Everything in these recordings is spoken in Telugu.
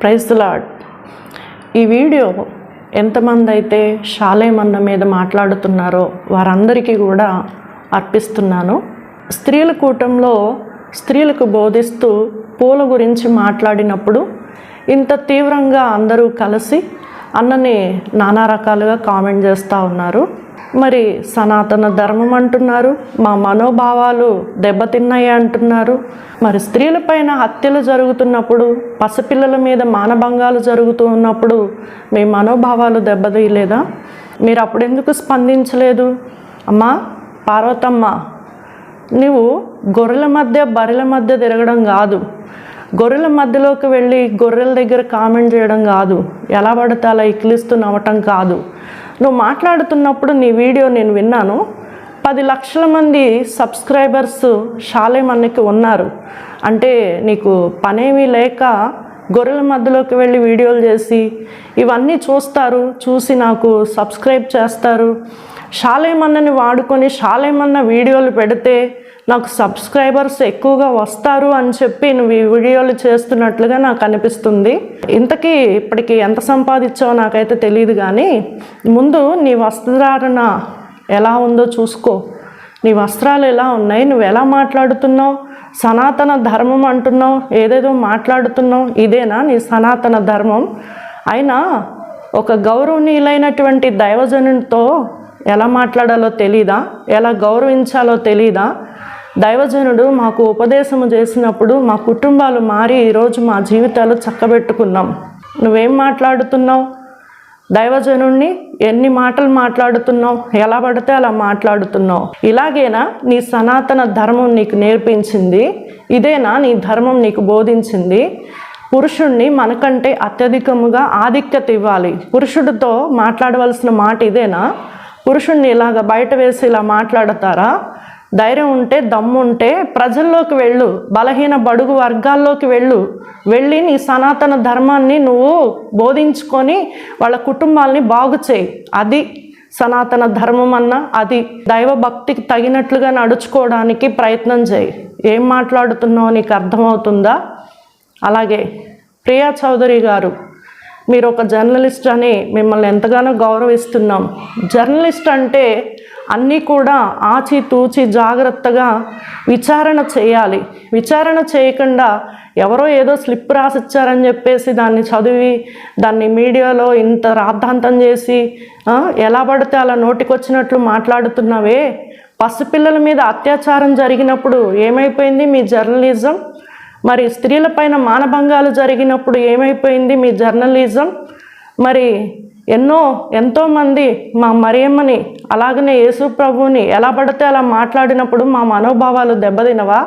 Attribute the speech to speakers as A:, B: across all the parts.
A: ప్రైజ్ లాడ్ ఈ వీడియో ఎంతమంది అయితే షాలేమన్న మీద మాట్లాడుతున్నారో వారందరికీ కూడా అర్పిస్తున్నాను. స్త్రీల కూటంలో స్త్రీలకు బోధిస్తూ పూల గురించి మాట్లాడినప్పుడు ఇంత తీవ్రంగా అందరూ కలిసి అన్నని నానా రకాలుగా కామెంట్ చేస్తూ ఉన్నారు. మరి సనాతన ధర్మం అంటున్నారు మా మనోభావాలు దెబ్బతిన్నాయి అంటున్నారు. మరి స్త్రీలపైన హత్యలు జరుగుతున్నప్పుడు పసిపిల్లల మీద మానభంగాలు జరుగుతూ ఉన్నప్పుడు మీ మనోభావాలు దెబ్బతీయలేదా? మీరు అప్పుడెందుకు స్పందించలేదు? అమ్మా పార్వతమ్మ నువ్వు గొర్రెల మధ్య బర్రెల మధ్య తిరగడం కాదు. గొర్రెల మధ్యలోకి వెళ్ళి గొర్రెల దగ్గర కామెంట్ చేయడం కాదు. ఎలా పడితే అలా ఇక్కిలిస్తూ నవ్వటం కాదు. నువ్వు మాట్లాడుతున్నప్పుడు నీ వీడియో నేను విన్నాను. పది లక్షల మంది సబ్స్క్రైబర్స్ షాలేమన్నకి ఉన్నారు. అంటే నీకు పనేమీ లేక గొర్రెల మధ్యలోకి వెళ్ళి వీడియోలు చేసి ఇవన్నీ చూస్తారు చూసి నాకు సబ్స్క్రైబ్ చేస్తారు. షాలేమన్నని వాడుకొని షాలేమన్న వీడియోలు పెడితే నాకు సబ్స్క్రైబర్స్ ఎక్కువగా వస్తారు అని చెప్పి నువ్వు ఈ వీడియోలు చేస్తున్నట్లుగా నాకు అనిపిస్తుంది. ఇంతకీ ఇప్పటికి ఎంత సంపాదించావో నాకైతే తెలియదు కానీ ముందు నీ వస్త్రధారణ ఎలా ఉందో చూసుకో. నీ వస్త్రాలు ఎలా ఉన్నాయి? నువ్వు ఎలా మాట్లాడుతున్నావు? సనాతన ధర్మం అంటున్నావు? ఏదేదో మాట్లాడుతున్నావు? ఇదేనా నీ సనాతన ధర్మం? అయినా ఒక గౌరవనీయులైనటువంటి దైవజనునితో ఎలా మాట్లాడాలో తెలీదా? ఎలా గౌరవించాలో తెలీదా? దైవజనుడు మాకు ఉపదేశము చేసినప్పుడు మా కుటుంబాలు మారి ఈరోజు మా జీవితాలు చక్కబెట్టుకున్నాం. నువ్వేం మాట్లాడుతున్నావు? దైవజనుణ్ణి ఎన్ని మాటలు మాట్లాడుతున్నావు? ఎలా పడితే అలా మాట్లాడుతున్నావు? ఇలాగేనా నీ సనాతన ధర్మం నీకు నేర్పించింది? ఇదేనా నీ ధర్మం నీకు బోధించింది? పురుషుణ్ణి మనకంటే అత్యధికముగా ఆధిక్యత ఇవ్వాలి. పురుషుడితో మాట్లాడవలసిన మాట ఇదేనా? పురుషుణ్ణి ఇలాగ బయట వేసి ఇలా మాట్లాడతారా? ధైర్యం ఉంటే దమ్ము ఉంటే ప్రజల్లోకి వెళ్ళు బలహీన బడుగు వర్గాల్లోకి వెళ్ళు. వెళ్ళి నీ సనాతన ధర్మాన్ని నువ్వు బోధించుకొని వాళ్ళ కుటుంబాల్ని బాగు చేయి. అది సనాతన ధర్మం అన్నా అది దైవ భక్తికి తగినట్లుగా నడుచుకోవడానికి ప్రయత్నం చేయి. ఏం మాట్లాడుతున్నావు నీకు అర్థమవుతుందా? అలాగే ప్రియా చౌదరి గారు మీరు ఒక జర్నలిస్ట్ అని మిమ్మల్ని ఎంతగానో గౌరవిస్తున్నాం. జర్నలిస్ట్ అంటే అన్నీ కూడా ఆచి తూచి జాగ్రత్తగా విచారణ చేయాలి. విచారణ చేయకుండా ఎవరో ఏదో స్లిప్ రాసిచ్చారని చెప్పేసి దాన్ని చదివి దాన్ని మీడియాలో ఇంత రాద్ధాంతం చేసి ఎలా పడితే అలా నోటికొచ్చినట్లు మాట్లాడుతున్నావే? పసిపిల్లల మీద అత్యాచారం జరిగినప్పుడు ఏమైపోయింది మీ జర్నలిజం? మరి స్త్రీలపైన మానభంగాలు జరిగినప్పుడు ఏమైపోయింది మీ జర్నలిజం? మరి ఎన్నో ఎంతోమంది మా మరియమ్మని అలాగనే యేసు ప్రభువుని ఎలా పడితే అలా మాట్లాడినప్పుడు మా మనోభావాలు దెబ్బతినవా?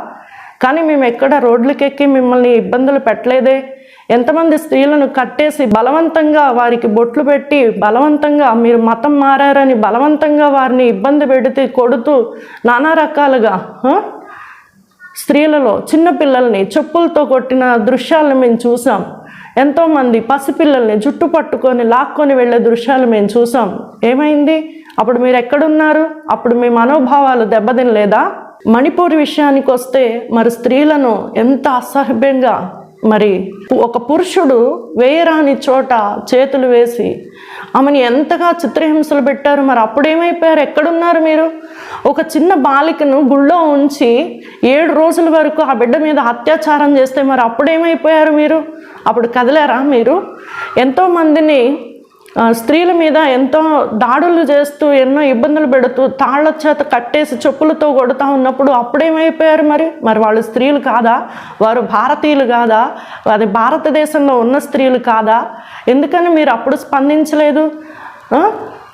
A: కానీ మేము ఎక్కడ రోడ్లకెక్కి మిమ్మల్ని ఇబ్బందులు పెట్టలేదే? ఎంతమంది స్త్రీలను కట్టేసి బలవంతంగా వారికి బొట్లు పెట్టి బలవంతంగా మీరు మతం మారారని బలవంతంగా వారిని ఇబ్బంది పెడితే కొడుతూ నానా రకాలుగా స్త్రీలలో చిన్నపిల్లల్ని చెప్పులతో కొట్టిన దృశ్యాలను మేము చూసాం ఎంతోమంది పసిపిల్లల్ని జుట్టు పట్టుకొని లాక్కొని వెళ్ళే దృశ్యాలు మేము చూసాం ఏమైంది? అప్పుడు మీరు ఎక్కడున్నారు? అప్పుడు మీ మనోభావాలు దెబ్బతినలేదా? మణిపూర్ విషయానికి వస్తే మరి స్త్రీలను ఎంత అసభ్యంగా మరి ఒక పురుషుడు వేయరాని చోట చేతులు వేసి ఆమెను ఎంతగా చిత్రహింసలు పెట్టారు మరి అప్పుడేమైపోయారు? ఎక్కడున్నారు మీరు? ఒక చిన్న బాలికను గుళ్ళో ఉంచి ఏడు రోజుల వరకు ఆ బిడ్డ మీద అత్యాచారం చేస్తే మరి అప్పుడేమైపోయారు మీరు? అప్పుడు కదలారా మీరు? ఎంతోమందిని స్త్రీల మీద ఎంతో దాడులు చేస్తూ ఎన్నో ఇబ్బందులు పెడుతూ తాళ్ళ చేత కట్టేసి చెప్పులతో కొడుతూ ఉన్నప్పుడు అప్పుడేమైపోయారు మరి? మరి వాళ్ళు స్త్రీలు కాదా? వారు భారతీయులు కాదా? అది భారతదేశంలో ఉన్న స్త్రీలు కాదా? ఎందుకని మీరు అప్పుడు స్పందించలేదు?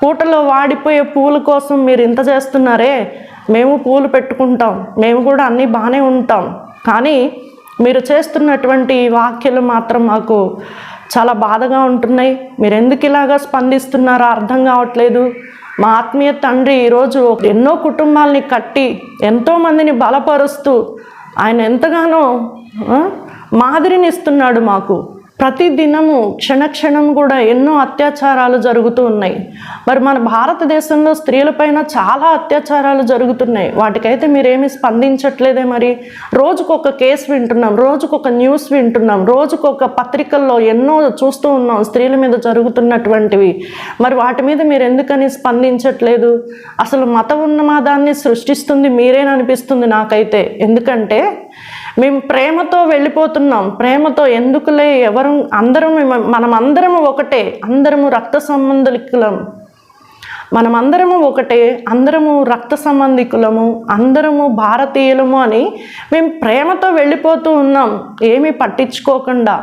A: పూటలో వాడిపోయే పూల కోసం మీరు ఇంత చేస్తున్నారే? మేము పూలు పెట్టుకుంటాం. మేము కూడా అన్నీ బాగానే ఉంటాం. కానీ మీరు చేస్తున్నటువంటి వాక్యలు మాత్రం మాకు చాలా బాధగా ఉంటున్నాయి. మీరు ఎందుకు ఇలాగా స్పందిస్తున్నారో అర్థం కావట్లేదు. మా ఆత్మీయ తండ్రి ఈరోజు ఎన్నో కుటుంబాలని కట్టి ఎంతోమందిని బలపరుస్తూ ఆయన ఎంతగానో మాదిరినిస్తున్నాడు మాదిరిని ఇస్తున్నాడు మాకు. ప్రతి దినము క్షణక్షణం కూడా ఎన్నో అత్యాచారాలు జరుగుతూ ఉన్నాయి. మరి మన భారతదేశంలో స్త్రీలపైన చాలా అత్యాచారాలు జరుగుతున్నాయి. వాటికైతే మీరేమి స్పందించట్లేదే మరి. రోజుకొక కేసు వింటున్నాం రోజుకొక న్యూస్ వింటున్నాం రోజుకొక పత్రికల్లో ఎన్నో చూస్తూ ఉన్నాం స్త్రీల మీద జరుగుతున్నటువంటివి. మరి వాటి మీద మీరు ఎందుకని స్పందించట్లేదు? అసలు మత ఉన్నమాదాన్ని సృష్టిస్తుంది మీరేననిపిస్తుంది నాకైతే. ఎందుకంటే మేము ప్రేమతో వెళ్ళిపోతున్నాం. ప్రేమతో ఎందుకులే ఎవరు అందరం మనం అందరము ఒకటే. అందరము రక్త సంబంధికులం మనమందరము ఒకటే అందరము రక్త సంబంధికులము అందరము భారతీయులము అని మేము ప్రేమతో వెళ్ళిపోతూ ఉన్నాం. ఏమీ పట్టించుకోకుండా.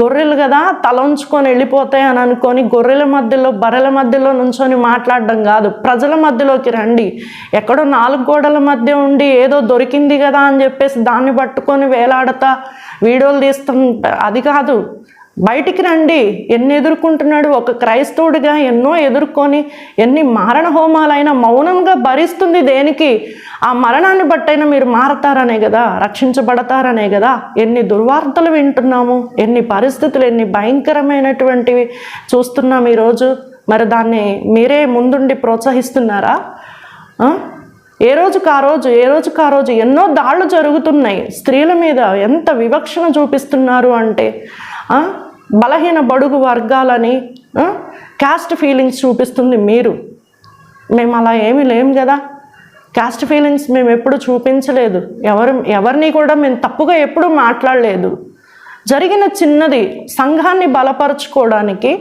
A: గొర్రెలు కదా తల ఉంచుకొని వెళ్ళిపోతాయి అని అనుకొని గొర్రెల మధ్యలో బర్రెల మధ్యలో నుంచొని మాట్లాడడం కాదు. ప్రజల మధ్యలోకి రండి. ఎక్కడో నాలుగు గోడల మధ్య ఉండి ఏదో దొరికింది కదా అని చెప్పేసి దాన్ని పట్టుకొని వేలాడతా. వీడియోలు తీస్తాం అది కాదు. బయటికి రండి. ఎన్ని ఎదుర్కొంటున్నాడు? ఒక క్రైస్తవుడిగా ఎన్నో ఎదుర్కొని ఎన్ని మారణ హోమాలైనా మౌనంగా భరిస్తుంది దేనికి? ఆ మరణాన్ని బట్టైనా మీరు మారతారనే కదా? రక్షించబడతారనే కదా? ఎన్ని దుర్వార్తలు వింటున్నాము? ఎన్ని పరిస్థితులు ఎన్ని భయంకరమైనటువంటివి చూస్తున్నాం ఈరోజు? మరి దాన్ని మీరే ముందుండి ప్రోత్సహిస్తున్నారా? ఏ రోజుకు ఆ రోజు ఏ రోజుకు ఆ రోజు ఎన్నో దాళ్ళు జరుగుతున్నాయి. స్త్రీల మీద ఎంత వివక్షణ చూపిస్తున్నారు అంటే బలహీన బడుగు వర్గాలని క్యాస్ట్ ఫీలింగ్స్ చూపిస్తుంది మీరు. మేము అలా ఏమీ లేం కదా. క్యాస్ట్ ఫీలింగ్స్ మేము ఎప్పుడు చూపించలేదు. ఎవరు ఎవరిని కూడా మేము తప్పుగా ఎప్పుడూ మాట్లాడలేదు. జరిగిన చిన్నది సంఘాన్ని బలపరచుకోవడానికి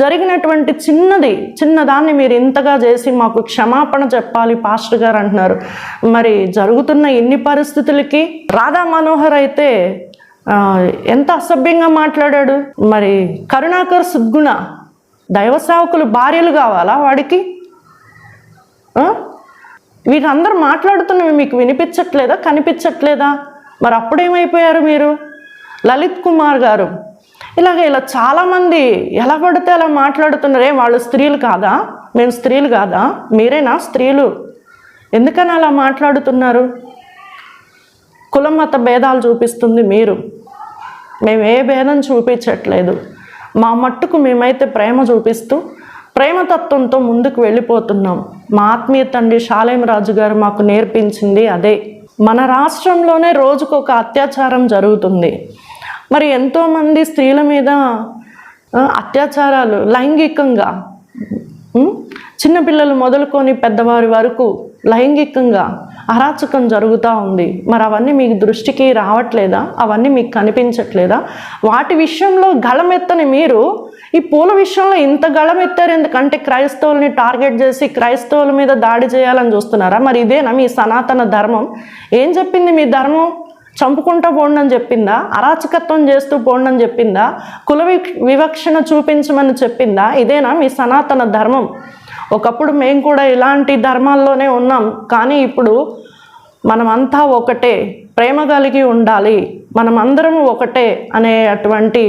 A: జరిగినటువంటి చిన్నది చిన్నదాన్ని మీరు ఇంతగా చేసి మాకు క్షమాపణ చెప్పాలి పాస్టర్ గారు అంటున్నారు. మరి జరుగుతున్న ఇన్ని పరిస్థితులకి రాధా మనోహర్ అయితే ఎంత అసభ్యంగా మాట్లాడాడు? మరి కరుణాకర్ సుద్గుణ దైవ సేవకులు భార్యలు కావాలా వాడికి? వీళ్ళందరూ మాట్లాడుతున్నవి మీకు వినిపించట్లేదా? కనిపించట్లేదా? మరి అప్పుడేమైపోయారు మీరు? లలిత్ కుమార్ గారు. ఇలాగ ఇలా చాలామంది ఎలా పడితే అలా మాట్లాడుతున్నారే. వాళ్ళు స్త్రీలు కాదా? మేము స్త్రీలు కాదా? మీరేనా స్త్రీలు? ఎందుకని అలా మాట్లాడుతున్నారు? కులం మత భేదాలు చూపిస్తుంది మీరు. మేము ఏ భేదం చూపించట్లేదు. మా మట్టుకు మేమైతే ప్రేమ చూపిస్తూ ప్రేమతత్వంతో ముందుకు వెళ్ళిపోతున్నాం. మా ఆత్మీయ తండ్రి శాలేం రాజు గారు మాకు నేర్పించింది అదే. మన రాష్ట్రంలోనే రోజుకు ఒక అత్యాచారం జరుగుతుంది. మరి ఎంతోమంది స్త్రీల మీద అత్యాచారాలు లైంగికంగా చిన్నపిల్లలు మొదలుకొని పెద్దవారి వరకు లైంగికంగా అరాచకం జరుగుతూ ఉంది. మరి అవన్నీ మీకు దృష్టికి రావట్లేదా? అవన్నీ మీకు కనిపించట్లేదా? వాటి విషయంలో గళమెత్తని మీరు ఈ పూల విషయంలో ఇంత గళమెత్తారు ఎందుకంటే క్రైస్తవుల్ని టార్గెట్ చేసి క్రైస్తవుల మీద దాడి చేయాలని చూస్తున్నారా? మరి ఇదేనా మీ సనాతన ధర్మం? ఏం చెప్పింది మీ ధర్మం? చంపుకుంటూ పోండి అని చెప్పిందా? అరాచకత్వం చేస్తూ పోండి అని చెప్పిందా? కుల వివక్షణ చూపించమని చెప్పిందా? ఇదేనా మీ సనాతన ధర్మం? ఒకప్పుడు మేము కూడా ఇలాంటి ధర్మాల్లోనే ఉన్నాం. కానీ ఇప్పుడు మనమంతా ఒకటే ప్రేమ కలిగి ఉండాలి. మనమందరము ఒకటే అనే అటువంటి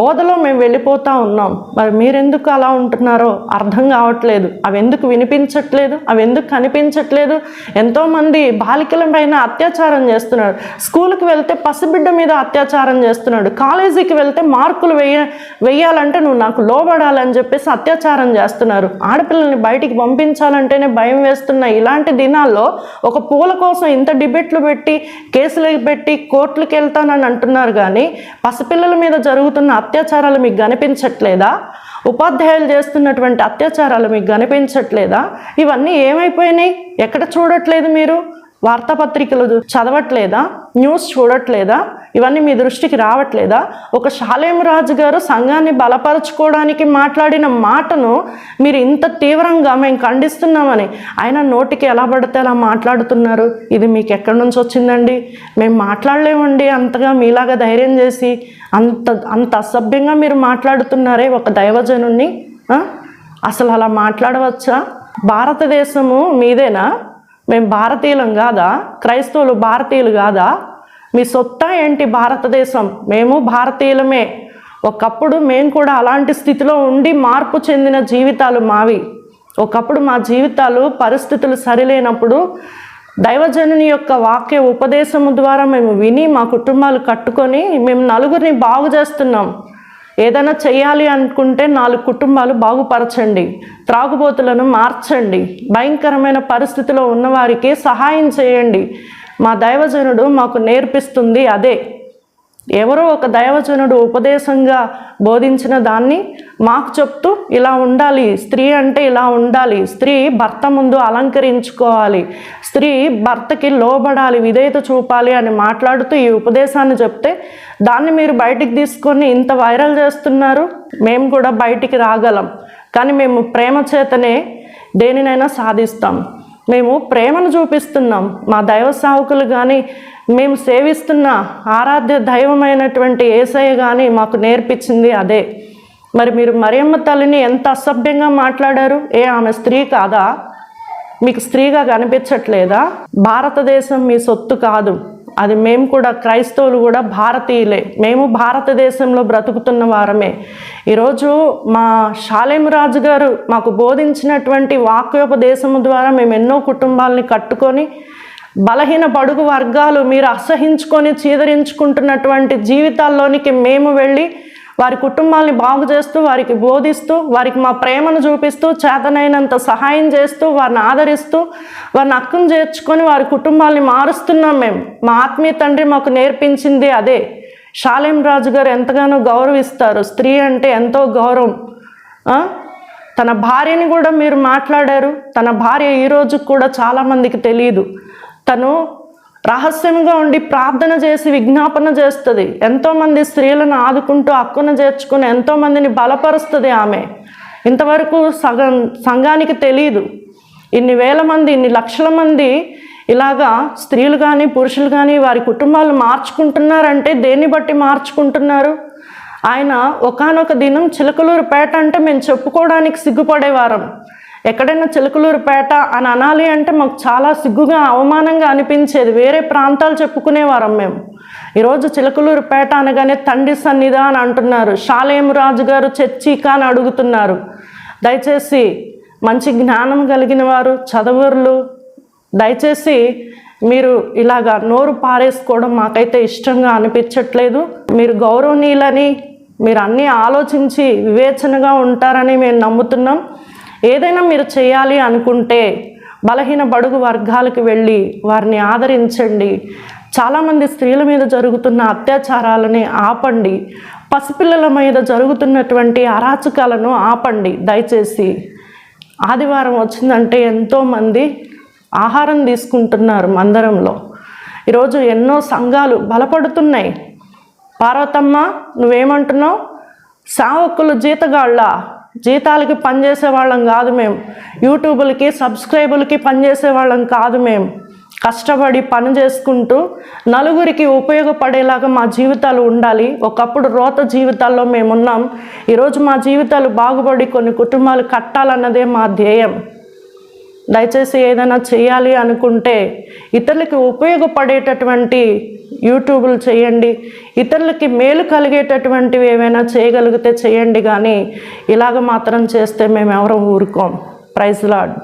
A: బోధలో మేము వెళ్ళిపోతూ ఉన్నాం. మరి మీరెందుకు అలా ఉంటున్నారో అర్థం కావట్లేదు. అవి ఎందుకు వినిపించట్లేదు? అవి ఎందుకు కనిపించట్లేదు? ఎంతోమంది బాలికల పైన అత్యాచారం చేస్తున్నాడు స్కూల్కి వెళ్తే పసిబిడ్డ మీద అత్యాచారం చేస్తున్నాడు. కాలేజీకి వెళ్తే మార్కులు వేయ వెయ్యాలంటే నువ్వు నాకు లోబడాలని చెప్పేసి అత్యాచారం చేస్తున్నారు. ఆడపిల్లల్ని బయటికి పంపించాలంటేనే భయం వేస్తున్న ఇలాంటి దినాల్లో ఒక పూల కోసం ఇంత డిబేట్లు పెట్టి కేసులు పెట్టి కోర్టులకు వెళ్తానని అంటున్నారు కానీ పసిపిల్లల మీద జరుగుతున్న అత్యాచారాలు మీకు కనిపించట్లేదా? ఉపాధ్యాయులు చేస్తున్నటువంటి అత్యాచారాలు మీకు కనిపించట్లేదా? ఇవన్నీ ఏమైపోయినాయి? ఎక్కడ చూడట్లేదు మీరు? వార్తాపత్రికలు చదవట్లేదా? న్యూస్ చూడట్లేదా? ఇవన్నీ మీ దృష్టికి రావట్లేదా? ఒక శాలేం రాజు గారు సంఘాన్ని బలపరచుకోవడానికి మాట్లాడిన మాటను మీరు ఇంత తీవ్రంగా మేము ఖండిస్తున్నామని ఆయన నోటికి ఎలా పడితే అలా మాట్లాడుతున్నారు? ఇది మీకు ఎక్కడి నుంచి వచ్చిందండి? మేము మాట్లాడలేమండి. అంతగా మీలాగా ధైర్యం చేసి అంత అంత అసభ్యంగా మీరు మాట్లాడుతున్నారే ఒక దైవజనుణ్ణి అసలు అలా మాట్లాడవచ్చా? భారతదేశము మీదేనా? మేము భారతీయులం కాదా? క్రైస్తవులు భారతీయులు కాదా? మీ సొత్త ఏంటి భారతదేశం? మేము భారతీయులమే. ఒకప్పుడు మేము కూడా అలాంటి స్థితిలో ఉండి మార్పు చెందిన జీవితాలు మావి. ఒకప్పుడు మా జీవితాలు పరిస్థితులు సరిలేనప్పుడు దైవజనుని యొక్క వాక్య ఉపదేశము ద్వారా మేము విని మా కుటుంబాలు కట్టుకొని మేము నలుగురిని బాగు చేస్తున్నాం. ఏదైనా చేయాలి అనుకుంటే నాలుగు కుటుంబాలు బాగుపరచండి త్రాగుబోతులను మార్చండి భయంకరమైన పరిస్థితిలో ఉన్నవారికి సహాయం చేయండి. మా దైవజనుడు మాకు నేర్పిస్తుంది అదే. ఎవరో ఒక దైవజనుడు ఉపదేశంగా బోధించిన దాన్ని మాకు చెప్తూ ఇలా ఉండాలి. స్త్రీ అంటే ఇలా ఉండాలి. స్త్రీ భర్త ముందు అలంకరించుకోవాలి. స్త్రీ భర్తకి లోబడాలి విధేయత చూపాలి అని మాట్లాడుతూ ఈ ఉపదేశాన్ని చెప్తే దాన్ని మీరు బయటికి తీసుకొని ఇంత వైరల్ చేస్తున్నారు. మేము కూడా బయటికి రాగలం. కానీ మేము ప్రేమ చేతనే దేనినైనా సాధిస్తాం. మేము ప్రేమను చూపిస్తున్నాం. మా దైవ సావుకులు కానీ మేము సేవిస్తున్న ఆరాధ్య దైవమైనటువంటి ఏసయ్య కానీ మాకు నేర్పించింది అదే. మరి మీరు మరియమ్మ తల్లిని ఎంత అసభ్యంగా మాట్లాడారు? ఏ ఆమె స్త్రీ కాదా? మీకు స్త్రీగా కనిపించట్లేదా? భారతదేశం మీ సొత్తు కాదు. అది మేము కూడా క్రైస్తవులు కూడా భారతీయులే. మేము భారతదేశంలో బ్రతుకుతున్న వారమే. ఈరోజు మా షాలేం రాజు గారు మాకు బోధించినటువంటి వాక్యోపదేశము ద్వారా మేము ఎన్నో కుటుంబాలని కట్టుకొని బలహీన పడుగు వర్గాలు మీరు అసహించుకొని చీదరించుకుంటున్నటువంటి జీవితాల్లోనికి మేము వెళ్ళి వారి కుటుంబాల్ని బాగు చేస్తూ వారికి బోధిస్తూ వారికి మా ప్రేమను చూపిస్తూ చేతనైనంత సహాయం చేస్తూ వారిని ఆదరిస్తూ వారిని అక్కును చేర్చుకొని వారి కుటుంబాల్ని మారుస్తున్నాం మేము. మా ఆత్మీయ తండ్రి మాకు నేర్పించింది అదే. షాలేం రాజు గారు ఎంతగానో గౌరవిస్తారు. స్త్రీ అంటే ఎంతో గౌరవం. తన భార్యని కూడా మీరు మాట్లాడారు. తన భార్య ఈరోజు కూడా చాలామందికి తెలియదు తను రహస్యంగా ఉండి ప్రార్థన చేసి విజ్ఞాపన చేస్తుంది. ఎంతోమంది స్త్రీలను ఆదుకుంటూ హక్కున చేర్చుకుని ఎంతోమందిని బలపరుస్తుంది ఆమె. ఇంతవరకు సగం సంఘానికి తెలియదు ఇన్ని వేల మంది ఇన్ని లక్షల మంది ఇలాగా స్త్రీలు కానీ పురుషులు కానీ వారి కుటుంబాలు మార్చుకుంటున్నారంటే దేన్ని బట్టి మార్చుకుంటున్నారు? ఆయన ఒకానొక దినం చిలకలూరుపేట అంటే మేము చెప్పుకోవడానికి సిగ్గుపడేవారం. ఎక్కడైనా చిలకలూరుపేట అని అనాలి అంటే మాకు చాలా సిగ్గుగా అవమానంగా అనిపించేది. వేరే ప్రాంతాలు చెప్పుకునేవారం మేము. ఈరోజు చిలకలూరుపేట అనగానే తండ్రి సన్నిధి అని అంటున్నారు. షాలేము రాజు గారు చర్చిక అని అడుగుతున్నారు. దయచేసి మంచి జ్ఞానం కలిగిన వారు చదువురులు దయచేసి మీరు ఇలాగా నోరు పారేసుకోవడం మాకైతే ఇష్టంగా అనిపించట్లేదు. మీరు గౌరవనీయులని మీరు అన్నీ ఆలోచించి వివేచనగా ఉంటారని మేము నమ్ముతున్నాం. ఏదైనా మీరు చేయాలి అనుకుంటే బలహీన బడుగు వర్గాలకు వెళ్ళి వారిని ఆదరించండి. చాలామంది స్త్రీల మీద జరుగుతున్న అత్యాచారాలని ఆపండి. పసిపిల్లల మీద జరుగుతున్నటువంటి అరాచకాలను ఆపండి దయచేసి. ఆదివారం వచ్చిందంటే ఎంతోమంది ఆహారం తీసుకుంటున్నారు మందరంలో. ఈరోజు ఎన్నో సంఘాలు బలపడుతున్నాయి. పార్వతమ్మ నువ్వేమంటున్నావు? సావకులు జీతగాళ్ళ? జీతాలకి పనిచేసే వాళ్ళం కాదు మేము యూట్యూబులకి సబ్స్క్రైబులకి పనిచేసే వాళ్ళం కాదు మేము కష్టపడి పని చేసుకుంటూ నలుగురికి ఉపయోగపడేలాగా మా జీవితాలు ఉండాలి. ఒకప్పుడు రోత జీవితాల్లో మేమున్నాం ఈరోజు మా జీవితాలు బాగుపడి కొన్ని కుటుంబాలు కట్టాలన్నదే మా ధ్యేయం. దయచేసి ఏదైనా చేయాలి అనుకుంటే ఇతరులకి ఉపయోగపడేటటువంటి యూట్యూబ్లు చేయండి. ఇతరులకి మేలు కలిగేటటువంటివి ఏమైనా చేయగలిగితే చేయండి కానీ ఇలాగ మాత్రం చేస్తే మేము ఎవరూ ఊరుకోం. Praise lord